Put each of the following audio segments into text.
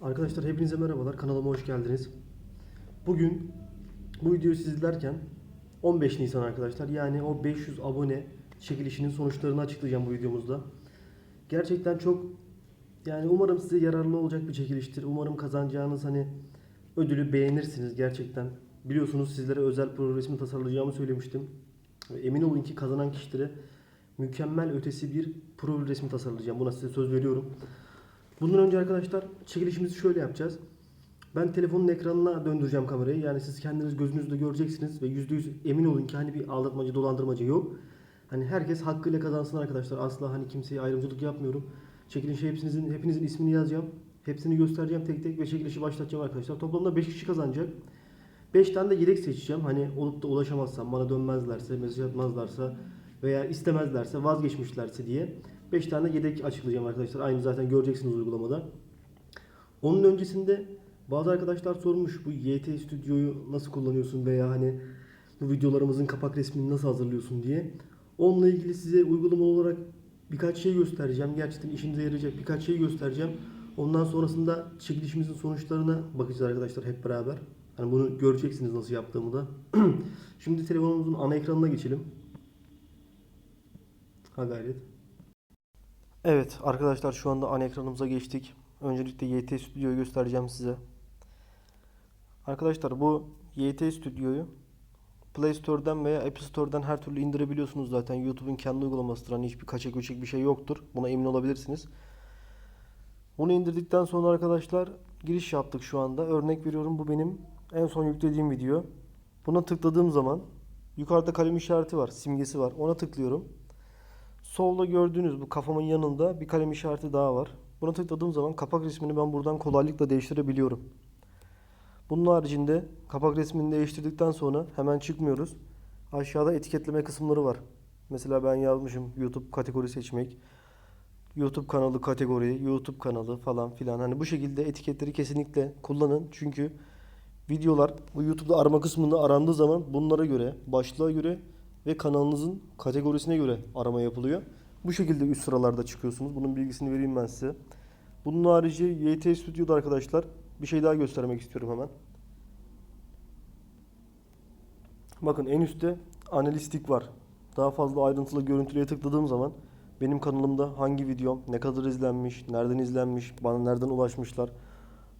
Arkadaşlar hepinize merhabalar. Kanalıma hoş geldiniz. Bugün bu videoyu siz izlerken 15 Nisan arkadaşlar yani o 500 abone çekilişinin sonuçlarını açıklayacağım bu videomuzda. Gerçekten çok yani umarım size yararlı olacak bir çekiliştir. Umarım kazanacağınız hani ödülü beğenirsiniz gerçekten. Biliyorsunuz sizlere özel pro resmi tasarlayacağımı söylemiştim. Emin olun ki kazanan kişilere mükemmel ötesi bir pro resmi tasarlayacağım. Buna size söz veriyorum. Bundan önce arkadaşlar çekilişimizi şöyle yapacağız. Ben telefonun ekranına döndüreceğim kamerayı. Yani siz kendiniz gözünüzle göreceksiniz ve %100 emin olun ki hani bir aldatmacı, dolandırmacı yok. Hani herkes hakkıyla kazansın arkadaşlar. Asla hani kimseye ayrımcılık yapmıyorum. Çekilişe hepinizin hepinizin ismini yazacağım. Hepsini göstereceğim tek tek ve çekilişi başlatacağım arkadaşlar. Toplamda 5 kişi kazanacak. 5 tane de yedek seçeceğim. Hani olup da ulaşamazsam, bana dönmezlerse, mesaj atmazlarsa veya istemezlerse, vazgeçmişlerse diye 5 tane yedek açıklayacağım arkadaşlar. Aynı zaten göreceksiniz uygulamada. Onun öncesinde bazı arkadaşlar sormuş bu YT Studio'yu nasıl kullanıyorsun veya hani bu videolarımızın kapak resmini nasıl hazırlıyorsun diye. Onunla ilgili size uygulama olarak birkaç şey göstereceğim. Gerçekten işinize yarayacak birkaç şey göstereceğim. Ondan sonrasında çekilişimizin sonuçlarına bakacağız arkadaşlar hep beraber. Hani bunu göreceksiniz nasıl yaptığımı da. Şimdi telefonumuzun ana ekranına geçelim. Ha gayret. Evet arkadaşlar şu anda ana ekranımıza geçtik. Öncelikle YT Studio'yu göstereceğim size. Arkadaşlar bu YT Studio'yu Play Store'dan veya App Store'dan her türlü indirebiliyorsunuz zaten. YouTube'un kendi uygulamasıdır. Hani hiçbir kaçak göçek bir şey yoktur. Buna emin olabilirsiniz. Bunu indirdikten sonra arkadaşlar giriş yaptık şu anda. Örnek veriyorum bu benim en son yüklediğim video. Buna tıkladığım zaman yukarıda kalem işareti var, simgesi var. Ona tıklıyorum. Solda gördüğünüz bu kafamın yanında bir kalem işareti daha var. Buna tıkladığım zaman kapak resmini ben buradan kolaylıkla değiştirebiliyorum. Bunun haricinde kapak resmini değiştirdikten sonra hemen çıkmıyoruz. Aşağıda etiketleme kısımları var. Mesela ben yazmışım YouTube kategori seçmek. YouTube kanalı kategori, YouTube kanalı falan filan. Hani bu şekilde etiketleri kesinlikle kullanın. Çünkü videolar bu YouTube'da arama kısmında arandığı zaman bunlara göre, başlığa göre ve kanalınızın kategorisine göre arama yapılıyor. Bu şekilde üst sıralarda çıkıyorsunuz. Bunun bilgisini vereyim ben size. Bunun harici YT Studio'da arkadaşlar bir şey daha göstermek istiyorum hemen. Bakın en üstte analistik var. Daha fazla ayrıntılı görüntülere tıkladığım zaman benim kanalımda hangi videom, ne kadar izlenmiş, nereden izlenmiş, bana nereden ulaşmışlar,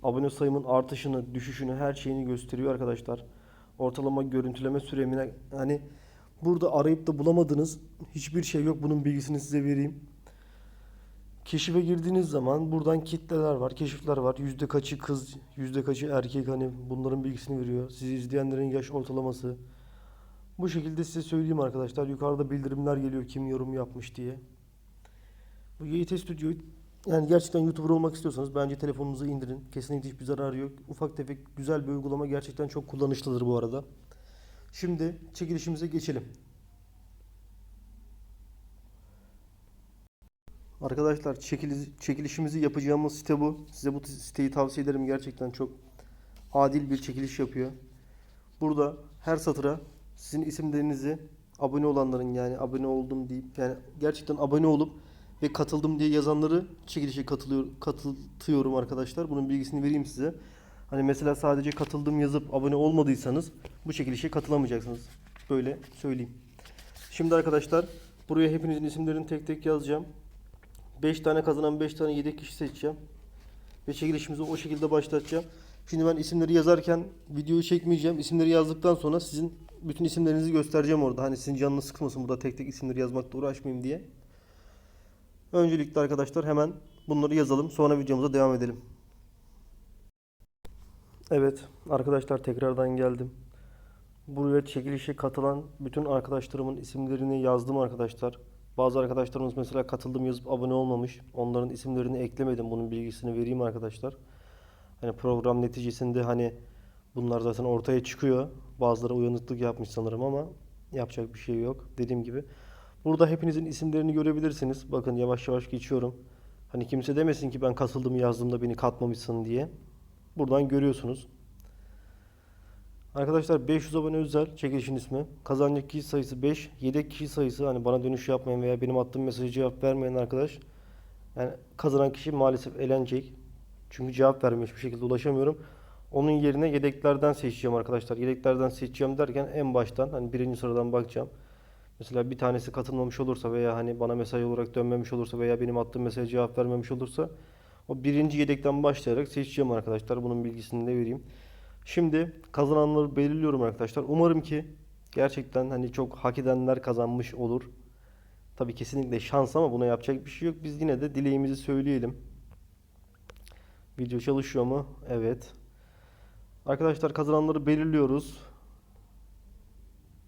abone sayımın artışını, düşüşünü, her şeyini gösteriyor arkadaşlar. Ortalama görüntüleme süremine hani burada arayıp da bulamadığınız hiçbir şey yok. Bunun bilgisini size vereyim. Keşife girdiğiniz zaman buradan kitleler var, keşifler var. Yüzde kaçı kız, yüzde kaçı erkek hani bunların bilgisini veriyor. Sizi izleyenlerin yaş ortalaması. Bu şekilde size söyleyeyim arkadaşlar. Yukarıda bildirimler geliyor kim yorum yapmış diye. Bu YT Studio yani gerçekten YouTuber olmak istiyorsanız bence telefonunuza indirin. Kesinlikle hiçbir zararı yok. Ufak tefek güzel bir uygulama gerçekten çok kullanışlıdır bu arada. Şimdi çekilişimize geçelim. Arkadaşlar çekili- çekilişimizi yapacağımız site bu. Size bu siteyi tavsiye ederim. Gerçekten çok adil bir çekiliş yapıyor. Burada her satıra sizin isimlerinizi abone olanların yani abone oldum deyip yani gerçekten abone olup ve katıldım diye yazanları çekilişe katılıyor, katıltıyorum arkadaşlar. Bunun bilgisini vereyim size. Hani mesela sadece katıldım yazıp abone olmadıysanız bu çekilişe katılamayacaksınız. Böyle söyleyeyim. Şimdi arkadaşlar buraya hepinizin isimlerini tek tek yazacağım. 5 tane kazanan 5 tane yedek kişi seçeceğim. Ve çekilişimizi o şekilde başlatacağım. Şimdi ben isimleri yazarken videoyu çekmeyeceğim. İsimleri yazdıktan sonra sizin bütün isimlerinizi göstereceğim orada. Hani sizin canınız sıkılmasın burada tek tek isimleri yazmakta uğraşmayayım diye. Öncelikle arkadaşlar hemen bunları yazalım. Sonra videomuza devam edelim. Evet arkadaşlar tekrardan geldim. Buraya çekilişe katılan bütün arkadaşlarımın isimlerini yazdım arkadaşlar. Bazı arkadaşlarımız mesela katıldım yazıp abone olmamış. Onların isimlerini eklemedim. Bunun bilgisini vereyim arkadaşlar. Hani program neticesinde hani bunlar zaten ortaya çıkıyor. Bazıları uyanıklık yapmış sanırım ama yapacak bir şey yok. Dediğim gibi. Burada hepinizin isimlerini görebilirsiniz. Bakın yavaş yavaş geçiyorum. Hani kimse demesin ki ben katıldım yazdığımda beni katmamışsın diye. Buradan görüyorsunuz. Arkadaşlar 500 abone özel çekilişin ismi. Kazanacak kişi sayısı 5. Yedek kişi sayısı hani bana dönüş yapmayan veya benim attığım mesajı cevap vermeyen arkadaş. Yani kazanan kişi maalesef elenecek. Çünkü cevap vermiyor hiçbir şekilde ulaşamıyorum. Onun yerine yedeklerden seçeceğim arkadaşlar. Yedeklerden seçeceğim derken en baştan hani birinci sıradan bakacağım. Mesela bir tanesi katılmamış olursa veya hani bana mesaj olarak dönmemiş olursa veya benim attığım mesaja cevap vermemiş olursa o birinci yedekten başlayarak seçeceğim arkadaşlar. Bunun bilgisini de vereyim. Şimdi kazananları belirliyorum arkadaşlar. Umarım ki gerçekten hani çok hak edenler kazanmış olur. Tabii kesinlikle şans ama buna yapacak bir şey yok. Biz yine de dileğimizi söyleyelim. Video çalışıyor mu? Evet. Arkadaşlar kazananları belirliyoruz.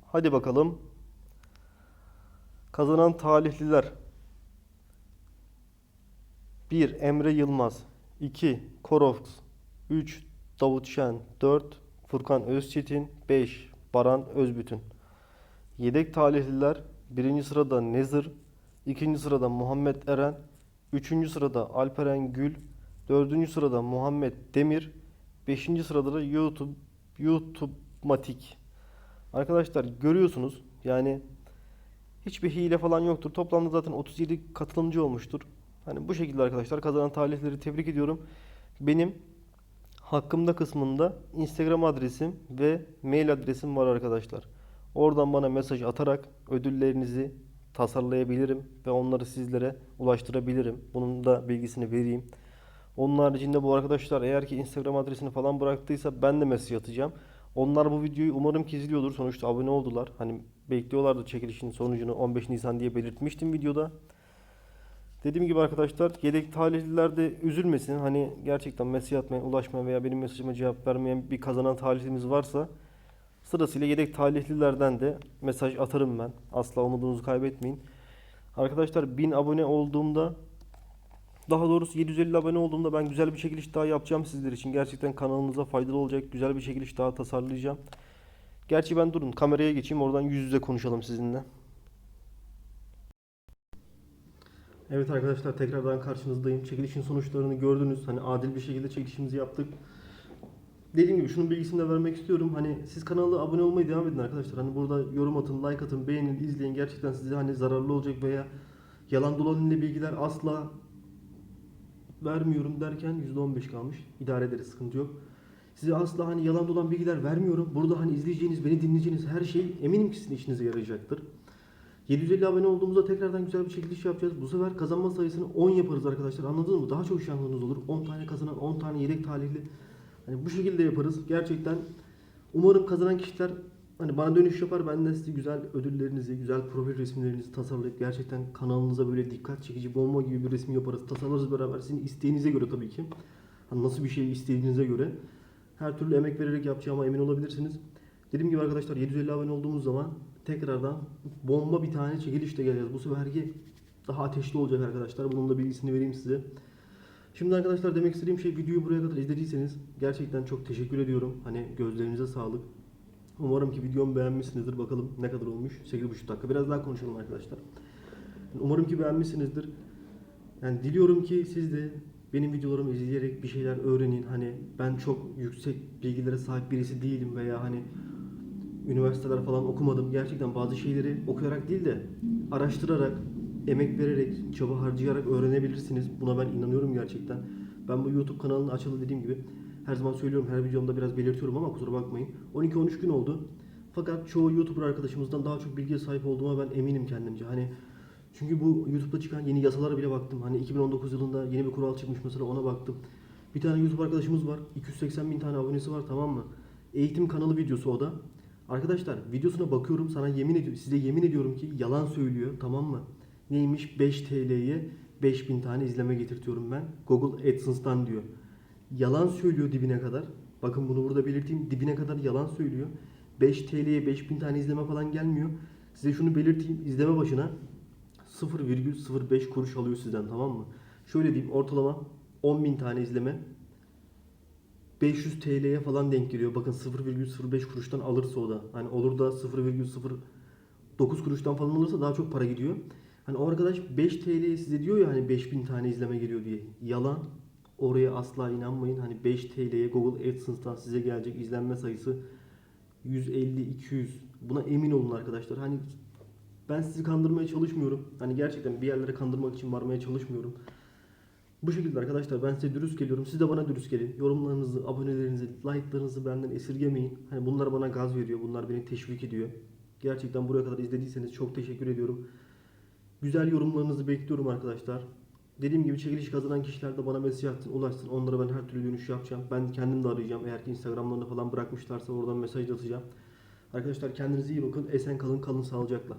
Hadi bakalım. Kazanan talihliler. 1. Emre Yılmaz 2. Koroks 3. Davut Şen 4. Furkan Özçetin 5. Baran Özbütün Yedek talihliler 1. sırada Nezır 2. sırada Muhammed Eren 3. sırada Alperen Gül 4. sırada Muhammed Demir 5. sırada da YouTube YouTube Matik Arkadaşlar görüyorsunuz yani hiçbir hile falan yoktur. Toplamda zaten 37 katılımcı olmuştur. Hani bu şekilde arkadaşlar kazanan talihleri tebrik ediyorum. Benim hakkımda kısmında Instagram adresim ve mail adresim var arkadaşlar. Oradan bana mesaj atarak ödüllerinizi tasarlayabilirim ve onları sizlere ulaştırabilirim. Bunun da bilgisini vereyim. Onun haricinde bu arkadaşlar eğer ki Instagram adresini falan bıraktıysa ben de mesaj atacağım. Onlar bu videoyu umarım ki izliyordur. Sonuçta abone oldular. Hani bekliyorlardı çekilişin sonucunu 15 Nisan diye belirtmiştim videoda. Dediğim gibi arkadaşlar yedek talihliler de üzülmesin. Hani gerçekten mesaj atmayan, ulaşmayan veya benim mesajıma cevap vermeyen bir kazanan talihlimiz varsa sırasıyla yedek talihlilerden de mesaj atarım ben. Asla umudunuzu kaybetmeyin. Arkadaşlar 1000 abone olduğumda daha doğrusu 750 abone olduğumda ben güzel bir çekiliş daha yapacağım sizler için. Gerçekten kanalınıza faydalı olacak güzel bir çekiliş daha tasarlayacağım. Gerçi ben durun kameraya geçeyim oradan yüz yüze konuşalım sizinle. Evet arkadaşlar tekrardan karşınızdayım. Çekilişin sonuçlarını gördünüz. Hani adil bir şekilde çekilişimizi yaptık. Dediğim gibi şunun bilgisini de vermek istiyorum. Hani siz kanala abone olmayı devam edin arkadaşlar. Hani burada yorum atın, like atın, beğenin, izleyin. Gerçekten size hani zararlı olacak veya yalan dolan ile bilgiler asla vermiyorum derken %15 kalmış. İdare ederiz sıkıntı yok. Size asla hani yalan dolan bilgiler vermiyorum. Burada hani izleyeceğiniz, beni dinleyeceğiniz her şey eminim ki sizin işinize yarayacaktır. 750 abone olduğumuzda tekrardan güzel bir çekiliş yapacağız. Bu sefer kazanma sayısını 10 yaparız arkadaşlar. Anladınız mı? Daha çok şansınız olur. 10 tane kazanan, 10 tane yedek talihli. Hani bu şekilde yaparız. Gerçekten umarım kazanan kişiler hani bana dönüş yapar. Ben de size güzel ödüllerinizi, güzel profil resimlerinizi tasarlayıp gerçekten kanalınıza böyle dikkat çekici bomba gibi bir resim yaparız. Tasarlarız beraber. Sizin isteğinize göre tabii ki. Hani nasıl bir şey istediğinize göre. Her türlü emek vererek yapacağıma emin olabilirsiniz. Dediğim gibi arkadaşlar 750 abone olduğumuz zaman tekrardan bomba bir tane çekilişle geleceğiz. Bu seferki daha ateşli olacak arkadaşlar. Bunun da bilgisini vereyim size. Şimdi arkadaşlar demek istediğim şey videoyu buraya kadar izlediyseniz gerçekten çok teşekkür ediyorum. Hani gözlerinize sağlık. Umarım ki videomu beğenmişsinizdir. Bakalım ne kadar olmuş. 8,5 dakika. Biraz daha konuşalım arkadaşlar. Umarım ki beğenmişsinizdir. Yani diliyorum ki siz de benim videolarımı izleyerek bir şeyler öğrenin. Hani ben çok yüksek bilgilere sahip birisi değilim veya hani üniversiteler falan okumadım. Gerçekten bazı şeyleri okuyarak değil de araştırarak, emek vererek, çaba harcayarak öğrenebilirsiniz. Buna ben inanıyorum gerçekten. Ben bu YouTube kanalını açalı dediğim gibi her zaman söylüyorum, her videomda biraz belirtiyorum ama kusura bakmayın. 12-13 gün oldu. Fakat çoğu YouTuber arkadaşımızdan daha çok bilgiye sahip olduğuma ben eminim kendimce. Hani çünkü bu YouTube'da çıkan yeni yasalara bile baktım. Hani 2019 yılında yeni bir kural çıkmış mesela ona baktım. Bir tane YouTube arkadaşımız var. 280 bin tane abonesi var tamam mı? Eğitim kanalı videosu o da. Arkadaşlar videosuna bakıyorum sana yemin ediyorum size yemin ediyorum ki yalan söylüyor tamam mı? Neymiş 5 TL'ye 5000 tane izleme getirtiyorum ben. Google AdSense'dan diyor. Yalan söylüyor dibine kadar. Bakın bunu burada belirteyim. Dibine kadar yalan söylüyor. 5 TL'ye 5000 tane izleme falan gelmiyor. Size şunu belirteyim. izleme başına 0,05 kuruş alıyor sizden tamam mı? Şöyle diyeyim ortalama 10.000 tane izleme 500 TL'ye falan denk geliyor. Bakın 0,05 kuruştan alırsa o da. Hani olur da 0,09 kuruştan falan alırsa daha çok para gidiyor. Hani o arkadaş 5 TL'ye size diyor ya hani 5000 tane izleme geliyor diye. Yalan. Oraya asla inanmayın. Hani 5 TL'ye Google AdSense'dan size gelecek izlenme sayısı 150-200. Buna emin olun arkadaşlar. Hani ben sizi kandırmaya çalışmıyorum. Hani gerçekten bir yerlere kandırmak için varmaya çalışmıyorum. Bu şekilde arkadaşlar ben size dürüst geliyorum. Siz de bana dürüst gelin. Yorumlarınızı, abonelerinizi, like'larınızı benden esirgemeyin. Hani bunlar bana gaz veriyor. Bunlar beni teşvik ediyor. Gerçekten buraya kadar izlediyseniz çok teşekkür ediyorum. Güzel yorumlarınızı bekliyorum arkadaşlar. Dediğim gibi çekiliş kazanan kişiler de bana mesaj atsın, ulaşsın. Onlara ben her türlü dönüş yapacağım. Ben kendim de arayacağım. Eğer ki Instagram'larını falan bırakmışlarsa oradan mesaj atacağım. Arkadaşlar kendinize iyi bakın. Esen kalın, kalın sağlıcakla.